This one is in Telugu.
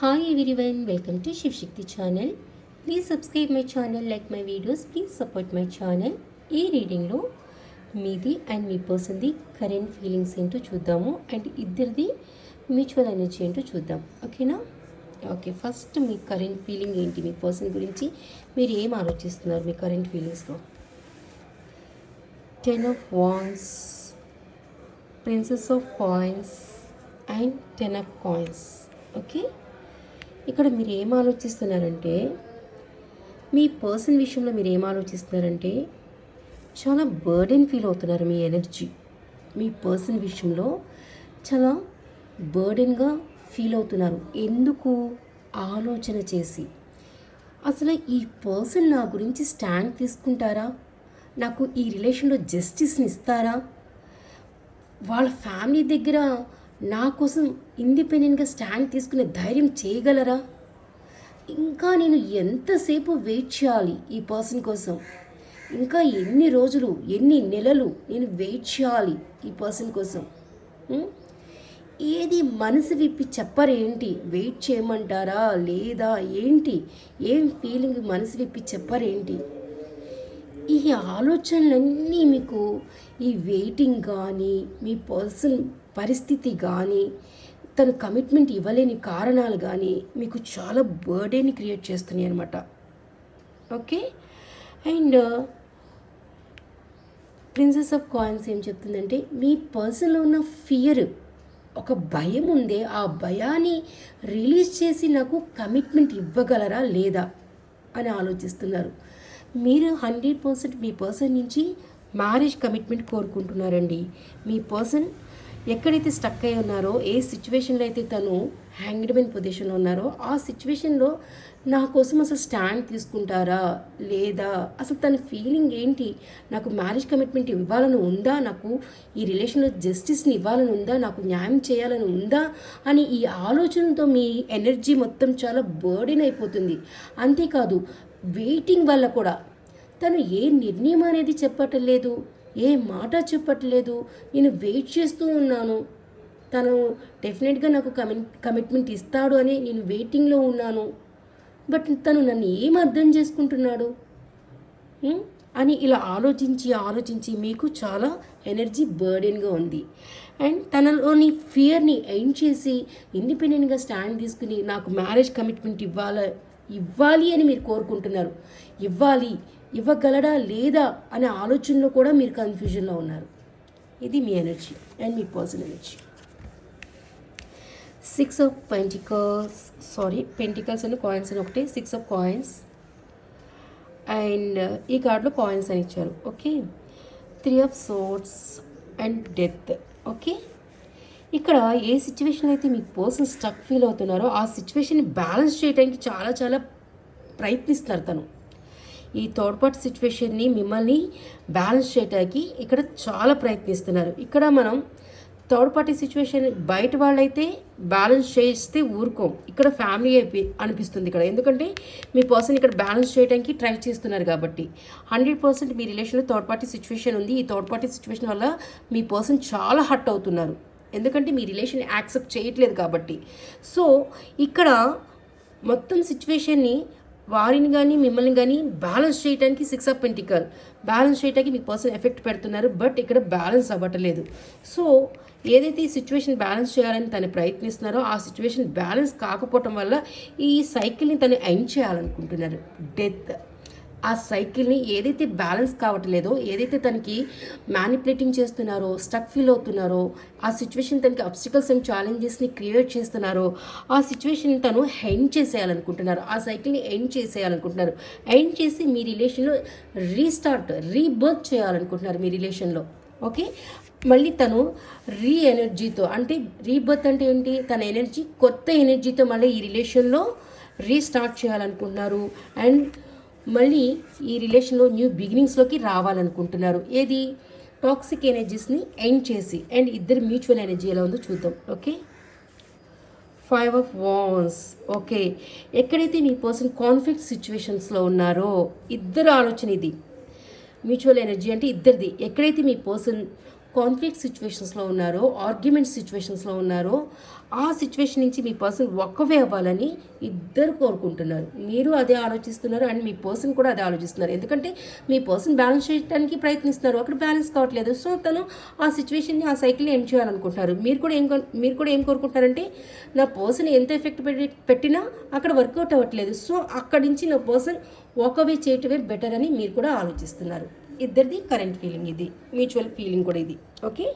Hi everyone welcome to Shiv Shakti channel please subscribe my channel like my videos please support my channel ఈ రీడింగ్లో మీది అండ్ మీ పర్సన్ది కరెంట్ ఫీలింగ్స్ ఏంటో చూద్దాము. అండ్ ఇద్దరిది మ్యూచువల్ ఎనర్జీ ఏంటో చూద్దాం. ఓకేనా ఓకే ఫస్ట్ మీ కరెంట్ ఫీలింగ్ ఏంటి? మీ పర్సన్ గురించి మీరు ఏం ఆలోచిస్తున్నారు మీ current ఫీలింగ్స్లో ten of wands princess of coins and ten of coins okay ఇక్కడ మీరు ఏం ఆలోచిస్తున్నారంటే మీ పర్సన్ విషయంలో మీరు ఏం ఆలోచిస్తున్నారంటే చాలా బర్డెన్ ఫీల్ అవుతున్నారు మీ ఎనర్జీ. మీ పర్సన్ విషయంలో చాలా బర్డెన్గా ఫీల్ అవుతున్నారు. ఎందుకు? ఆలోచన చేసి. అసలు ఈ పర్సన్ నా గురించి స్టాండ్ తీసుకుంటారా? నాకు ఈ రిలేషన్లో జస్టిస్ని ఇస్తారా? వాళ్ళ ఫ్యామిలీ దగ్గర నా కోసం ఇండిపెండెంట్గా స్టాండ్ తీసుకునే ధైర్యం చేయగలరా? ఇంకా నేను ఎంతసేపు వెయిట్ చేయాలి ఈ పర్సన్ కోసం? ఇంకా ఎన్ని రోజులు ఎన్ని నెలలు నేను వెయిట్ చేయాలి ఈ పర్సన్ కోసం? ఏది మనసు విప్పి చెప్పరేంటి? వెయిట్ చేయమంటారా లేదా ఏంటి? ఏం ఫీలింగ్ మనసు విప్పి చెప్పరేంటి? ఈ ఆలోచనలన్నీ మీకు ఈ వెయిటింగ్ కానీ మీ పర్సన్ పరిస్థితి కానీ తను కమిట్మెంట్ ఇవ్వలేని కారణాలు కానీ మీకు చాలా బర్డేని క్రియేట్ చేస్తున్నాయి అనమాట okay and princess of coins ఏం చెప్తుందంటే మీ పర్సన్లో ఉన్న ఫియర్ ఒక భయం ఉందే ఆ భయాన్ని రిలీజ్ చేసి నాకు కమిట్మెంట్ ఇవ్వగలరా లేదా అని ఆలోచిస్తున్నారు. మీరు హండ్రెడ్ పర్సెంట్ మీ పర్సన్ నుంచి మ్యారేజ్ కమిట్మెంట్ కోరుకుంటున్నారండి. మీ పర్సన్ ఎక్కడైతే స్టక్ అయి ఉన్నారో ఏ సిచ్యువేషన్లో అయితే తను హ్యాంగ్డ్మెన్ పొజిషన్లో ఉన్నారో ఆ సిచ్యువేషన్లో నా కోసం అసలు స్టాండ్ తీసుకుంటారా? లేదా అసలు తన ఫీలింగ్ ఏంటి? నాకు మ్యారేజ్ కమిట్మెంట్ ఇవ్వాలని ఉందా? నాకు ఈ రిలేషన్లో జస్టిస్ని ఇవ్వాలని ఉందా? నాకు న్యాయం చేయాలని ఉందా? అని ఈ ఆలోచనతో మీ ఎనర్జీ మొత్తం చాలా బర్డెన్ అయిపోతుంది. అంతేకాదు వెయిటింగ్ వల్ల కూడా తను ఏ నిర్ణయం అనేది చెప్పట్లేదు ఏ మాట చెప్పట్లేదు నేను వెయిట్ చేస్తూ ఉన్నాను. తను డెఫినెట్గా నాకు కమిట్ కమిట్మెంట్ ఇస్తాడు అని నేను వెయిటింగ్లో ఉన్నాను. బట్ తను నన్ను ఏం అర్థం చేసుకుంటున్నాడు? అని ఇలా ఆలోచించి ఆలోచించి మీకు చాలా ఎనర్జీ బర్డెన్గా ఉంది. అండ్ తనలోని ఫియర్ని ఎండ్ చేసి ఇండిపెండెంట్గా స్టాండ్ తీసుకుని నాకు మ్యారేజ్ కమిట్మెంట్ ఇవ్వాల ఇవ్వాలి అని మీరు కోరుకుంటున్నారు. ఇవ్వాలి ఇవ్వగలడా లేదా అనే ఆలోచనలో కూడా మీరు కన్ఫ్యూజన్లో ఉన్నారు. ఇది మీ energy and me personal energy six of pentacles sorry pentacles అని కాయిన్స్ అని ఒకటి. సిక్స్ ఆఫ్ కాయిన్స్ అండ్ ఈ కార్డులో కాయిన్స్ అని ఇచ్చారు. Okay three of swords and death okay ఇక్కడ ఏ సిచ్యువేషన్ అయితే మీ పర్సన్ స్టక్ ఫీల్ అవుతున్నారో ఆ సిచ్యువేషన్ని బ్యాలెన్స్ చేయడానికి చాలా చాలా ప్రయత్నిస్తున్నారు తను. ఈ థర్డ్ పార్ట్ సిచ్యువేషన్ని మిమ్మల్ని బ్యాలెన్స్ చేయడానికి ఇక్కడ చాలా ప్రయత్నిస్తున్నారు. ఇక్కడ మనం థర్డ్ పార్టీ సిచ్యువేషన్ బయట వాళ్ళైతే బ్యాలెన్స్ చేస్తే ఊరుకోం. ఇక్కడ ఫ్యామిలీ అయిపోయి అనిపిస్తుంది ఇక్కడ. ఎందుకంటే మీ పర్సన్ ఇక్కడ బ్యాలెన్స్ చేయడానికి ట్రై చేస్తున్నారు కాబట్టి. హండ్రెడ్ పర్సెంట్ మీ రిలేషన్లో థర్డ్ పార్టీ సిచ్యువేషన్ ఉంది. ఈ థర్డ్ పార్టీ సిచ్యువేషన్ వల్ల మీ పర్సన్ చాలా హర్ట్ అవుతున్నారు. ఎందుకంటే మీ రిలేషన్ యాక్సెప్ట్ చేయట్లేదు కాబట్టి. సో ఇక్కడ మొత్తం సిచ్యువేషన్ని వారిని కానీ మిమ్మల్ని కానీ బ్యాలెన్స్ చేయడానికి సిక్స్ ఆఫ్ పెంటికల్. బ్యాలెన్స్ చేయడానికి మీ పర్సన్ ఎఫెక్ట్ పెడుతున్నారు బట్ ఇక్కడ బ్యాలెన్స్ అవ్వట్లేదు. సో ఏదైతే ఈ సిచ్యువేషన్ బ్యాలెన్స్ చేయాలని తను ప్రయత్నిస్తున్నారో ఆ సిచ్యువేషన్ బ్యాలెన్స్ కాకపోవటం వల్ల ఈ సైకిల్ని తను ఎండ్ చేయాలనుకుంటున్నారు. డెత్. ఆ సైకిల్ని ఏదైతే బ్యాలెన్స్ కావట్లేదో ఏదైతే తనకి మ్యానిపులేటింగ్ చేస్తున్నారో స్టక్ ఫీల్ అవుతున్నారో ఆ సిచ్యువేషన్ తనకి అబ్స్టికల్స్ అండ్ ఛాలెంజెస్ని క్రియేట్ చేస్తున్నారో ఆ సిచ్యువేషన్ తను ఎండ్ చేసేయాలనుకుంటున్నారు. ఆ సైకిల్ని ఎండ్ చేసేయాలనుకుంటున్నారు. ఎండ్ చేసి మీ రిలేషన్లో రీస్టార్ట్ రీబర్త్ చేయాలనుకుంటున్నారు మీ రిలేషన్లో ఓకే మళ్ళీ తను రీ ఎనర్జీతో అంటే రీబర్త్ అంటే ఏంటి? తన ఎనర్జీ కొత్త ఎనర్జీతో మళ్ళీ ఈ రిలేషన్లో రీస్టార్ట్ చేయాలనుకుంటున్నారు. అండ్ మళ్ళీ ఈ రిలేషన్లో న్యూ బిగినింగ్స్లోకి రావాలనుకుంటున్నారు. ఏది? టాక్సిక్ ఎనర్జీస్ని ఎండ్ చేసి అండ్ ఇద్దరు మ్యూచువల్ ఎనర్జీ ఎలా ఉందో చూద్దాం. Okay five of wands okay ఎక్కడైతే మీ పర్సన్ కాన్ఫ్లిక్ట్ సిచ్యువేషన్స్లో ఉన్నారో ఇద్దరు ఆలోచన ఇది. మ్యూచువల్ ఎనర్జీ అంటే ఇద్దరిది. ఎక్కడైతే మీ పర్సన్ కాన్ఫ్లిక్ట్ సిచ్యువేషన్స్లో ఉన్నారో ఆర్గ్యుమెంట్ సిచ్యువేషన్స్లో ఉన్నారో ఆ సిచ్యువేషన్ నుంచి మీ పర్సన్ ఒక్కవే అవ్వాలని ఇద్దరు కోరుకుంటున్నారు. మీరు అదే ఆలోచిస్తున్నారు అండ్ మీ పర్సన్ కూడా అదే ఆలోచిస్తున్నారు. ఎందుకంటే మీ పర్సన్ బ్యాలెన్స్ చేయడానికి ప్రయత్నిస్తున్నారు. అక్కడ బ్యాలెన్స్ కావట్లేదు. సో తను ఆ సిచ్యువేషన్ని ఆ సైకిల్ని ఎండ్ చేయాలనుకుంటున్నారు? మీరు కూడా ఏం మీరు కూడా ఏం కోరుకుంటారంటే నా పర్సన్ ఎంత ఎఫెక్ట్ పెట్టి పెట్టినా అక్కడ వర్కౌట్ అవ్వట్లేదు. సో అక్కడి నుంచి నా పర్సన్ ఒకవే చేయటమే బెటర్ అని మీరు కూడా ఆలోచిస్తున్నారు. ఇద్దరిది కరెంట్ ఫీలింగ్ ఇది మ్యూచువల్ ఫీలింగ్ కూడా ఇది. ఓకే